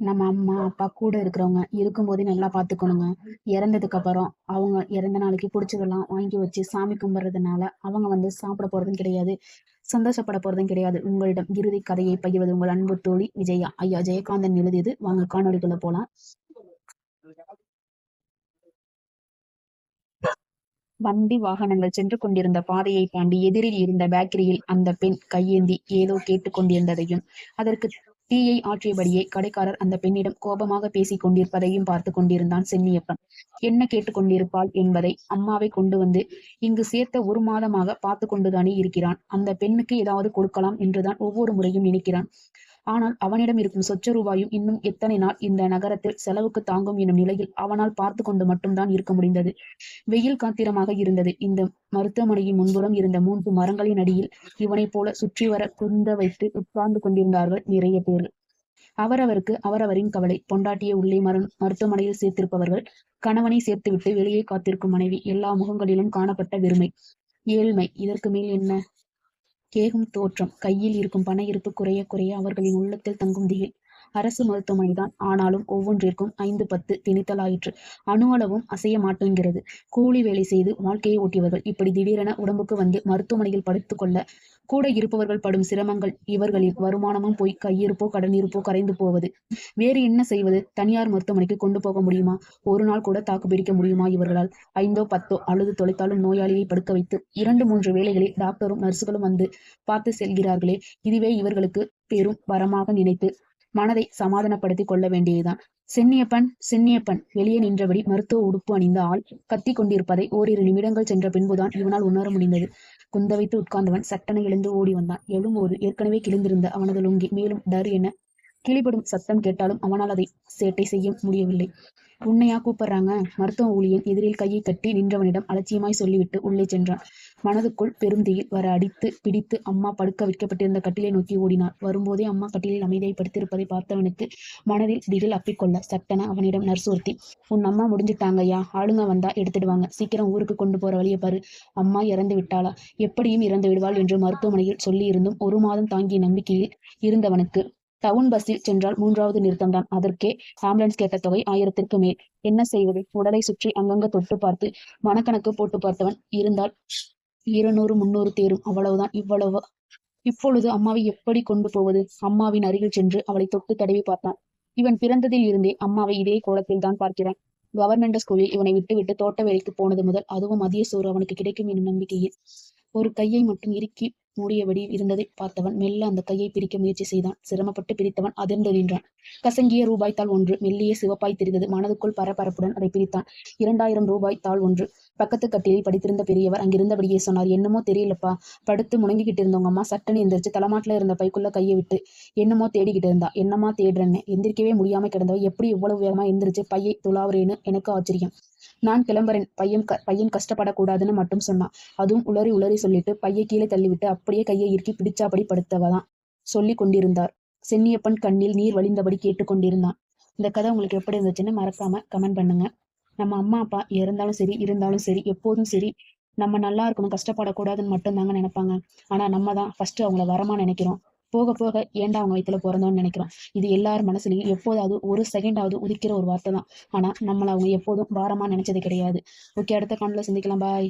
நம்ம அம்மா அப்பா கூட இருக்கிறவங்க இருக்கும்போதே நல்லா பார்த்துக்கணுங்க இறந்ததுக்கு அப்புறம் அவங்க இறந்த நாளைக்கு பிடிச்சதெல்லாம் வாங்கி வச்சு சாமி கும்பிட்றதுனால அவங்க வந்து சாப்பிட போறதும் கிடையாது. சந்தோஷப்பட போறதும் கிடையாது. உங்களிடம் இறுதி கதையை பகிர்வது உங்கள் அன்பு தோழி விஜயா ஐயா ஜெயகாந்தன் எழுதியது. வாங்க காணொலிக்குள்ள போலாம். வண்டி வாகனங்கள் சென்று கொண்டிருந்த பாதையை தாண்டி எதிரில் இருந்த பேக்கரியில் அந்த பெண் கையேந்தி ஏதோ கேட்டுக்கொண்டிருந்ததையும் அதற்கு டீயை ஆற்றியபடியே கடைக்காரர் அந்த பெண்ணிடம் கோபமாக பேசிக் கொண்டிருப்பதையும் பார்த்து கொண்டிருந்தான் சென்னியப்பன். என்ன கேட்டுக்கொண்டிருப்பாள் என்பதை அம்மாவை கொண்டு வந்து இங்கு சேர்த்த ஒரு மாதமாக பார்த்து கொண்டுதானே இருக்கிறான். அந்த பெண்ணுக்கு ஏதாவது கொடுக்கலாம் என்றுதான் ஒவ்வொரு முறையும் நினைக்கிறான். ஆனால் அவனிடம் இருக்கும் சொச்ச ரூபாயும் இன்னும் எத்தனை நாள் இந்த நகரத்தில் செலவுக்கு தாங்கும் எனும் நிலையில் அவனால் பார்த்து கொண்டு மட்டும்தான் இருக்க முடிந்தது. வெயில் காத்திரமாக இருந்தது. இந்த மருத்துவமனையின் முன்புறம் இருந்த மூன்று மரங்களின் அடியில் இவனைப் போல சுற்றி வர குந்த வைத்து உட்கார்ந்து கொண்டிருந்தார்கள் நிறைய பேர். அவரவருக்கு அவரவரின் கவலை. பொண்டாட்டியை உள்ளே மரு மருத்துவமனையில் சேர்த்திருப்பவர்கள் கணவனை சேர்த்துவிட்டு வெளியே காத்திருக்கும் மனைவி எல்லா முகங்களிலும் காணப்பட்ட வெறுமை. ஏழ்மை. இதற்கு மேல் என்ன? கேகும் தோற்றம். கையில் இருக்கும் பண இருப்பு குறைய குறைய அவர்களின் உள்ளத்தில் தங்கும் திகில். அரசு மருத்துவமனைதான். ஆனாலும் ஒவ்வொன்றிற்கும் ஐந்து பத்து திணித்தலாயிற்று. அணுவளவும் அசைய மாட்டேங்கிறது. கூலி வேலை செய்து வாழ்க்கையை ஓட்டியவர்கள் இப்படி திடீரென உடம்புக்கு வந்து மருத்துவமனையில் படுத்து கொள்ள கூட இருப்பவர்கள் படும் சிரமங்கள் இவர்களின் வருமானமும் போய் கையிருப்போ கடனிருப்போ கரைந்து போவது. வேறு என்ன செய்வது? தனியார் மருத்துவமனைக்கு கொண்டு போக முடியுமா? ஒரு நாள் கூட தாக்கு பிடிக்க முடியுமா இவர்களால்? ஐந்தோ பத்தோ அழுது தொலைத்தாலும் நோயாளியை படுக்க வைத்து இரண்டு மூன்று வேளைகளில் டாக்டரும் நர்சுகளும் வந்து பார்த்து செல்கிறார்களே. இதுவே இவர்களுக்கு பெரும் வரமாக நினைத்து மனதை சமாதானப்படுத்திக் கொள்ள வேண்டியதுதான். சென்னியப்பன் சென்னியப்பன் வெளியே நின்றபடி மருத்துவ உடுப்பு அணிந்த ஆள் கத்தி கொண்டிருப்பதை ஓரிரு நிமிடங்கள் சென்ற பின்புதான் இவனால் உணர முடிந்தது. குந்தவைத்து உட்கார்ந்தவன் சட்டனை எழுந்து ஓடி வந்தான். எழும்போது ஏற்கனவே கிழிந்திருந்த அவனது லுங்கி மேலும் டர் என கிளிபடும் சத்தம் கேட்டாலும் அவனால் அதை சேட்டை செய்ய முடியவில்லை. உன்னையா கூப்பிடுறாங்க? மருத்துவ ஊழியன் எதிரில் கையை கட்டி நின்றவனிடம் அலட்சியமாய் சொல்லிவிட்டு உள்ளே சென்றான். மனதுக்குள் பெருந்தியில் வர அடித்து பிடித்து அம்மா படுக்க வைக்கப்பட்டிருந்த கட்டிலை நோக்கி ஓடினார் வரும்போதே அம்மா கட்டிலில் அமைதியை படுத்திருப்பதை பார்த்தவனுக்கு மனதில் திகில் அப்பிக்கொள்ள சட்டன அவனிடம் நர்சூர்த்தி உன் அம்மா முடிஞ்சிட்டாங்கய்யா. ஆளுங்க வந்தா எடுத்துடுவாங்க. சீக்கிரம் ஊருக்கு கொண்டு போற வழியை பாரு. அம்மா இறந்து விட்டாளா? எப்படியும் இறந்து விடுவாள் என்று மருத்துவமனையில் சொல்லியிருந்தும் ஒரு மாதம் தாங்கிய நம்பிக்கையில் இருந்தவனுக்கு டவுன் பஸ்ஸில் சென்றால் மூன்றாவது நிறுத்தம்தான். அதற்கே ஆம்புலன்ஸ் கேட்ட தொகை ஆயிரத்திற்கு மேல். என்ன செய்வது? உடலை சுற்றி அங்கங்க தொட்டு பார்த்து மனக்கணக்கு போட்டு பார்த்தவன் இருந்தால் இருநூறு முன்னூறு தேரும். அவ்வளவுதான். இவ்வளவு. இப்பொழுது அம்மாவை எப்படி கொண்டு போவது? அம்மாவின் அருகில் சென்று அவளை தொட்டு தடவி பார்த்தான். இவன் பிறந்ததில் இருந்தே அம்மாவை இதே கோலத்தில் தான் பார்க்கிறான். கவர்மெண்ட் ஸ்கூலில் இவனை விட்டுவிட்டு தோட்ட வேலைக்கு போனது முதல் அதுவும் மதிய சோறு அவனுக்கு கிடைக்கும் எனும் நம்பிக்கையில். ஒரு கையை மட்டும் இறுக்கி மூடியபடி இருந்ததை பார்த்தவன் மெல்ல அந்த கையை பிரிக்க முயற்சி செய்தான். சிரமப்பட்டு பிரித்தவன் அதிர்ந்து நின்றான். கசங்கிய ரூபாய் தாள் ஒன்று மெல்லிய சிவப்பாய் தெரிந்தது. மனதுக்குள் பரபரப்புடன் அதை பிரித்தான். இரண்டாயிரம் ரூபாய் தாள் ஒன்று. பக்கத்து கட்டிலில் படித்திருந்த பெரியவர் அங்கிருந்தபடியே சொன்னார் என்னமோ தெரியலப்பா. படுத்து முணங்கிக்கிட்டு இருந்தவங்க அம்மா சட்டன்னு எந்திரிச்சு தலைமாட்டில் இருந்த பைக்குள்ள கையை விட்டு என்னமோ தேடிக்கிட்டு இருந்தா? என்னமா தேடுறேன்னு? எந்திரிக்கவே முடியாம கிடந்தவ எப்படி இவ்வளவு வேகமா எந்திரிச்சு பையை துளாவுறேன்னு எனக்கு ஆச்சரியம். நான் கிளம்புறேன். பையன் க பையன் கஷ்டப்படக்கூடாதுன்னு மட்டும் சொன்னான். அதுவும் உளறி உளறி சொல்லிட்டு பைய கீழே தள்ளிவிட்டு அப்படியே கையை இறுக்கி பிடிச்சாபடி படுத்தவதான் சொல்லி கொண்டிருந்தார். சென்னியப்பன் கண்ணில் நீர் வழிந்தபடி கேட்டுக்கொண்டிருந்தான் இந்த கதை உங்களுக்கு எப்படி இருந்துச்சுன்னு மறக்காம கமெண்ட் பண்ணுங்க. நம்ம அம்மா அப்பா இறந்தாலும் சரி இருந்தாலும் சரி எப்போதும் சரி நம்ம நல்லா இருக்கணும் கஷ்டப்படக்கூடாதுன்னு மட்டும் தாங்க நினைப்பாங்க. ஆனா நம்ம தான் ஃபர்ஸ்ட் அவங்கள வரமா நினைக்கிறோம். போக போக ஏண்டா அவங்க வயிற்றுல பிறந்தோம்னு நினைக்கிறோம் இது எல்லார் மனசுலயும் எப்போதாவது ஒரு செகண்டாவது உதிக்கிற ஒரு வார்த்தை தான் ஆனா நம்மளை அவங்க எப்போதும் பாரமா நினைச்சது கிடையாது. ஓகே அடுத்த காணொலியில் சந்திக்கலாம். பாய்